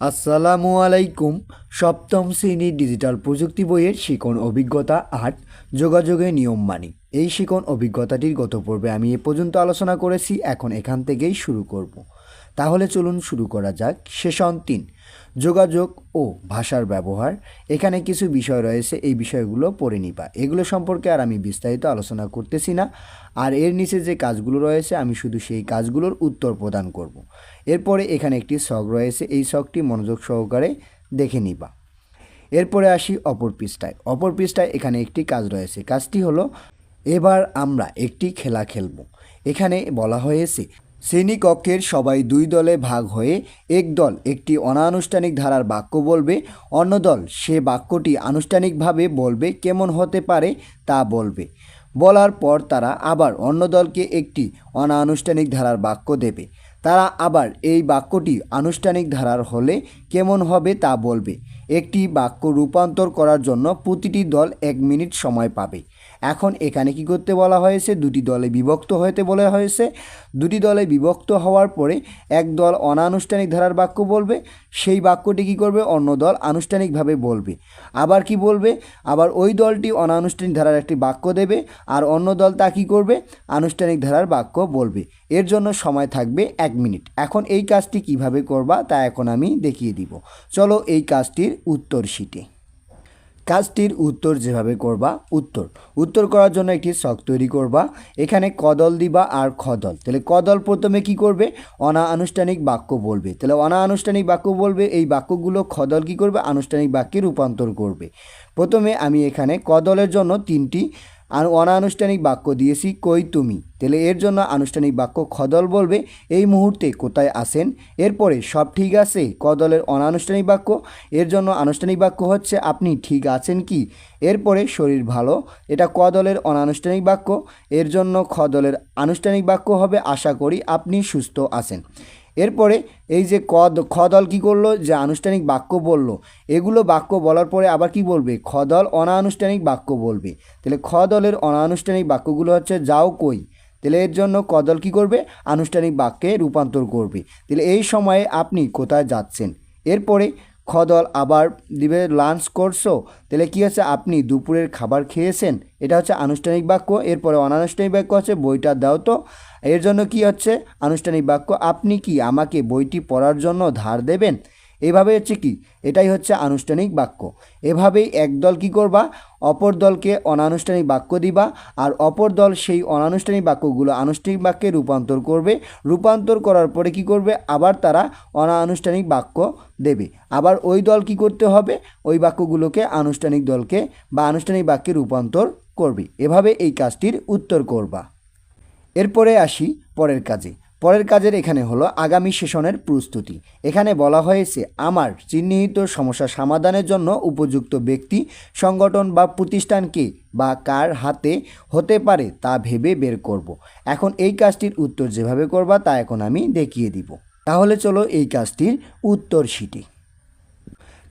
আসসালামু আলাইকুম। সপ্তম শ্রেণির ডিজিটাল প্রযুক্তি বইয়ের শিকন অভিজ্ঞতা আট যোগাযোগের নিয়ম মানি। এই শিকন অভিজ্ঞতাটির গত পর্বে আমি এ পর্যন্ত আলোচনা করেছি, এখন এখান থেকেই শুরু করব। তাহলে চলুন শুরু করা যাক। সেশন তিন, যোগাযোগ ও ভাষার ব্যবহার। এখানে কিছু বিষয় রয়েছে, এই বিষয়গুলো পড়ে নিবা। এগুলো সম্পর্কে আর আমি বিস্তারিত আলোচনা করতেছি না। আর এর নিচে যে কাজগুলো রয়েছে, আমি শুধু সেই কাজগুলোর উত্তর প্রদান করব। এরপরে এখানে একটি শখ রয়েছে, এই শখটি মনোযোগ সহকারে দেখে নিবা। এরপরে আসি অপর পৃষ্ঠায়। অপর পৃষ্ঠায় এখানে একটি কাজ রয়েছে। কাজটি হলো, এবার আমরা একটি খেলা খেলব। এখানে বলা হয়েছে শ্রেণীকক্ষের সবাই দুই দলে ভাগ হয়ে এক দল একটি অনানুষ্ঠানিক ধারার বাক্য বলবে, অন্য দল সে বাক্যটি আনুষ্ঠানিকভাবে বলবে কেমন হতে পারে তা বলবে। বলার পর তারা আবার অন্য দলকে একটি অনানুষ্ঠানিক ধারার বাক্য দেবে। তারা আবার এই বাক্যটি আনুষ্ঠানিক ধারার হলে কেমন হবে তা বলবে। একটি বাক্য রূপান্তর করার জন্য প্রতিটি দল এক মিনিট সময় পাবে। এখন এখানে কি করতে বলা হয়েছে? দুটি দলে বিভক্ত হতে বলা হয়েছে। দুটি দলে বিভক্ত হওয়ার পরে এক দল অনানুষ্ঠানিক ধারার বাক্য বলবে, সেই বাক্যটি কি করবে? অন্য দল আনুষ্ঠানিকভাবে বলবে। আবার কি বলবে? আবার ওই দলটি অনানুষ্ঠানিক ধারার একটি বাক্য দেবে আর অন্য দল তা কী করবে? আনুষ্ঠানিক ধারার বাক্য বলবে। এর জন্য সময় থাকবে এক মিনিট। এখন এই কাজটি কীভাবে করবা তা এখন আমি দেখিয়ে দিব। চলো এই কাজটির উত্তর শিটে। কাজটির উত্তর যেভাবে করবা, উত্তর। উত্তর করার জন্য একটি শখ তৈরি করবা, এখানে কদল দিবা আর খদল। তাহলে কদল প্রথমে কি করবে? অনানুষ্ঠানিক বাক্য বলবে। তাহলে অনানুষ্ঠানিক বাক্য বলবে, এই বাক্যগুলো খদল কি করবে? আনুষ্ঠানিক বাক্যে রূপান্তর করবে। প্রথমে আমি এখানে কদলের জন্য তিনটি অনানুষ্ঠানিক বাক্য দিয়েছি কই তুমি? তাহলে এর জন্য আনুষ্ঠানিক বাক্য খদল বলবে, এই মুহূর্তে কোথায় আসেন এরপরে, সব ঠিক আছে? কদলের অনানুষ্ঠানিক বাক্য, এর জন্য আনুষ্ঠানিক বাক্য হচ্ছে, আপনি ঠিক আছেন কি? এরপরে, শরীর ভালো? এটা কদলের অনানুষ্ঠানিক বাক্য, এর জন্য খদলের আনুষ্ঠানিক বাক্য হবে, আশা করি আপনি সুস্থ আছেন। এরপরে এই যে কদ খদল কি করল? যে আনুষ্ঠানিক বাক্য বলল। এগুলো বাক্য বলার পরে আবার কি বলবে? খদল অনানুষ্ঠানিক বাক্য বলবে। তাহলে খদলের অনানুষ্ঠানিক বাক্যগুলো হচ্ছে যাও কই? তাহলে এর জন্য কদল কি করবে? আনুষ্ঠানিক বাক্যে রূপান্তর করবে। তাহলে এই সময়ে আপনি কোথায় যাচ্ছেন? এরপরে খদল আবার দিবে লাঞ্চ করছ তাহলে কী হচ্ছে? আপনি দুপুরের খাবার খেয়েছেন। এটা হচ্ছে আনুষ্ঠানিক বাক্য। এরপরে অনানুষ্ঠানিক বাক্য আছে, বইটা দাও তো। এর জন্য কি হচ্ছে? আনুষ্ঠানিক বাক্য, আপনি কি আমাকে বইটি পড়ার জন্য ধার দেবেন? এভাবে হচ্ছে কি? এটাই হচ্ছে আনুষ্ঠানিক বাক্য। এভাবেই একদল কি করবা? অপর দলকে অনানুষ্ঠানিক বাক্য দিবা আর অপর দল সেই অনানুষ্ঠানিক বাক্যগুলো আনুষ্ঠানিক বাক্যে রূপান্তর করবে। রূপান্তর করার পরে কি করবে? আবার তারা অনানুষ্ঠানিক বাক্য দেবে। আবার ওই দল কি করতে হবে? ওই বাক্যগুলোকে আনুষ্ঠানিক দলকে বা আনুষ্ঠানিক বাক্যে রূপান্তর করবে। এভাবে এই কাজটির উত্তর করবা। এরপরে আসি পরের কাজে। পরের কাজের এখানে হলো আগামী সেশনের প্রস্তুতি। এখানে বলা হয়েছে, আমার চিহ্নিত সমস্যা সমাধানের জন্য উপযুক্ত ব্যক্তি, সংগঠন বা প্রতিষ্ঠানকে বা কার হাতে হতে পারে তা ভেবে বের করব। এখন এই কাজটির উত্তর যেভাবে করবা তা এখন আমি দেখিয়ে দিব। তাহলে চলো এই কাজটির উত্তর শিটি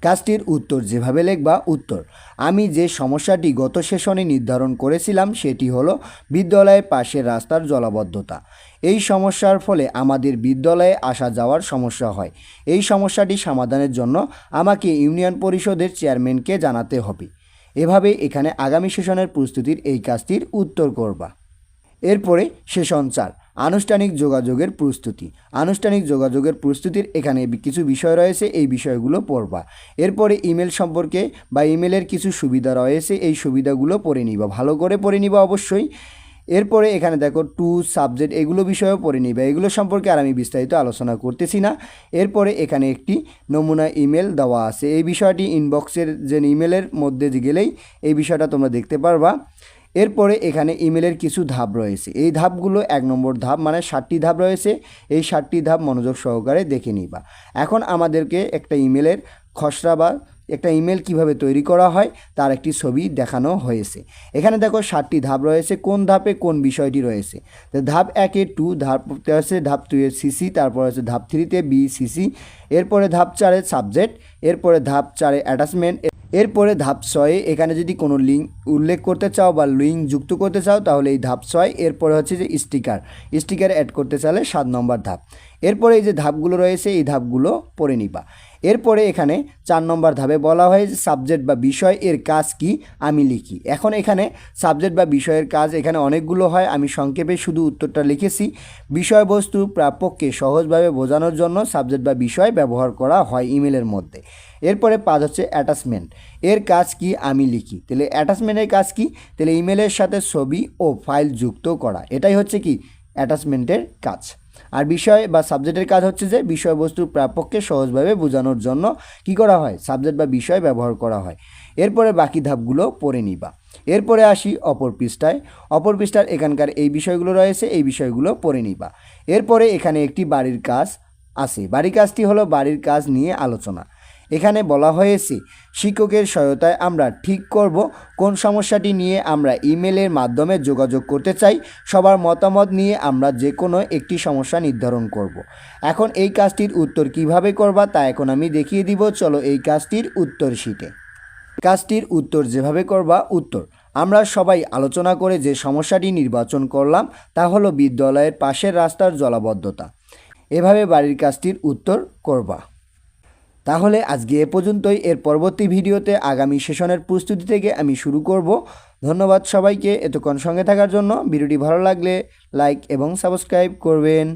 কাজটির উত্তর যেভাবে লেখবা, উত্তর। আমি যে সমস্যাটি গত সেশনে নির্ধারণ করেছিলাম, সেটি হলো বিদ্যালয়ের পাশের রাস্তার জলাবদ্ধতা। এই সমস্যার ফলে আমাদের বিদ্যালয়ে আসা যাওয়ার সমস্যা হয়। এই সমস্যাটি সমাধানের জন্য আমাকে ইউনিয়ন পরিষদের চেয়ারম্যানকে জানাতে হবে। এভাবে এখানে আগামী সেশনের প্রস্তুতির এই কাজটির উত্তর করবা। এরপরে সেশন চার। আনুষ্ঠানিক যোগাযোগের প্রস্তুতি। আনুষ্ঠানিক যোগাযোগের প্রস্তুতির এখানে কিছু বিষয় রয়েছে, এই বিষয়গুলো পড়বা। এরপরে ইমেল সম্পর্কে বা ইমেলের কিছু সুবিধা রয়েছে, এই সুবিধাগুলো পড়ে নিবা। ভালো করে পড়ে নিবা অবশ্যই। এরপরে এখানে দেখো টু সাবজেক্ট এগুলো বিষয়েও পড়ে নিবে। এগুলো সম্পর্কে আর আমি বিস্তারিত আলোচনা করতেছি না। এরপরে এখানে একটি নমুনা ইমেল দেওয়া আছে। এই বিষয়টি ইনবক্সের যে ইমেলের মধ্যে গেলেই এই বিষয়টা তোমরা দেখতে পারবা। এরপরে এখানে ইমেলের কিছু ধাপ রয়েছে। এই ধাপগুলো এক নম্বর ধাপ মানে ষাটটি ধাপ রয়েছে। এই ষাটটি ধাপ মনোযোগ সহকারে দেখে নিবা। এখন আমাদেরকে একটা ইমেলের খসড়া বা একটা ইমেল কীভাবে তৈরি করা হয় তার একটি ছবি দেখানো হয়েছে। এখানে দেখো ষাটটি ধাপ রয়েছে, কোন ধাপে কোন বিষয়টি রয়েছে। তো ধাপ একে টু ধাপ আছে ধাপ টুয়ে সিসি তারপর আছে ধাপ থ্রিতে বি সিসি এরপরে ধাপ চারে সাবজেক্ট এরপরে ধাপ চারে অ্যাটাচমেন্ট এরপরে ধাপ ছয়ে, এখানে যদি কোনো লিঙ্ক উল্লেখ করতে চাও বা লিঙ্ক যুক্ত করতে চাও, তাহলে এই ধাপ ছয়, এরপরে হচ্ছে যে স্টিকার স্টিকার অ্যাড করতে চাইলে সাত নম্বর ধাপ। এরপরে এই যে ধাপগুলো রয়েছে, এই ধাপগুলো পড়ে নিবা। এরপরে এখানে চার নম্বর ধাপে বলা হয় সাবজেক্ট বা বিষয় এর কাজ কি, আমি লিখি। এখন এখানে সাবজেক্ট বা বিষয়ের কাজ এখানে অনেকগুলো হয়, আমি সংক্ষেপে শুধু উত্তরটা লিখেছি। বিষয়বস্তু প্রাপককে সহজভাবে বোঝানোর জন্য সাবজেক্ট বা বিষয় ব্যবহার করা হয় ইমেলের মধ্যে। এরপরে পাঁচ হচ্ছে অ্যাটাচমেন্ট এর কাজ কি, আমি লিখি। তাহলে অ্যাটাচমেন্টের কাজ কি, তাহলে ইমেলের সাথে ছবি ও ফাইল যুক্ত করা। এটাই হচ্ছে কি অ্যাটাচমেন্টের কাজ। আর বিষয় বা সাবজেক্টের কাজ হচ্ছে যে, বিষয়বস্তু প্রাপককে সহজভাবে বোঝানোর জন্য কি করা হয়? সাবজেক্ট বা বিষয় ব্যবহার করা হয়। এরপরে বাকি ধাপগুলো পড়ে নিবা। এরপরে আসি অপর পৃষ্ঠায়। অপর পৃষ্ঠার এখানকার এই বিষয়গুলো রয়েছে, এই বিষয়গুলো পড়ে নিবা। এরপরে এখানে একটি বাড়ির কাজ আছে বাড়ির কাজটি হলো বাড়ির কাজ নিয়ে আলোচনা। এখানে বলা হয়েছে, শিক্ষকের সহায়তায় আমরা ঠিক করব, কোন সমস্যাটি নিয়ে আমরা ইমেলের মাধ্যমে যোগাযোগ করতে চাই, সবার মতামত নিয়ে আমরা যে কোনো একটি সমস্যা নির্ধারণ করব। এখন এই কাজটির উত্তর কীভাবে করবা তা এখন আমি দেখিয়ে দিব, চলো এই কাজটির উত্তর শিটে। কাজটির উত্তর যেভাবে করবা, উত্তর। আমরা সবাই আলোচনা করে যে সমস্যাটি নির্বাচন করলাম, তা হলো বিদ্যালয়ের পাশের রাস্তার জলাবদ্ধতা। এভাবে বাড়ির কাজটির উত্তর করবা। তাহলে আজকে এ পর্যন্তই। এর পরবর্তী ভিডিওতে আগামী সেশনের প্রস্তুতি থেকে আমি শুরু করব। ধন্যবাদ সবাইকে এতক্ষণ সঙ্গে থাকার জন্য। ভিডিওটি ভালো লাগলে লাইক এবং সাবস্ক্রাইব করবেন।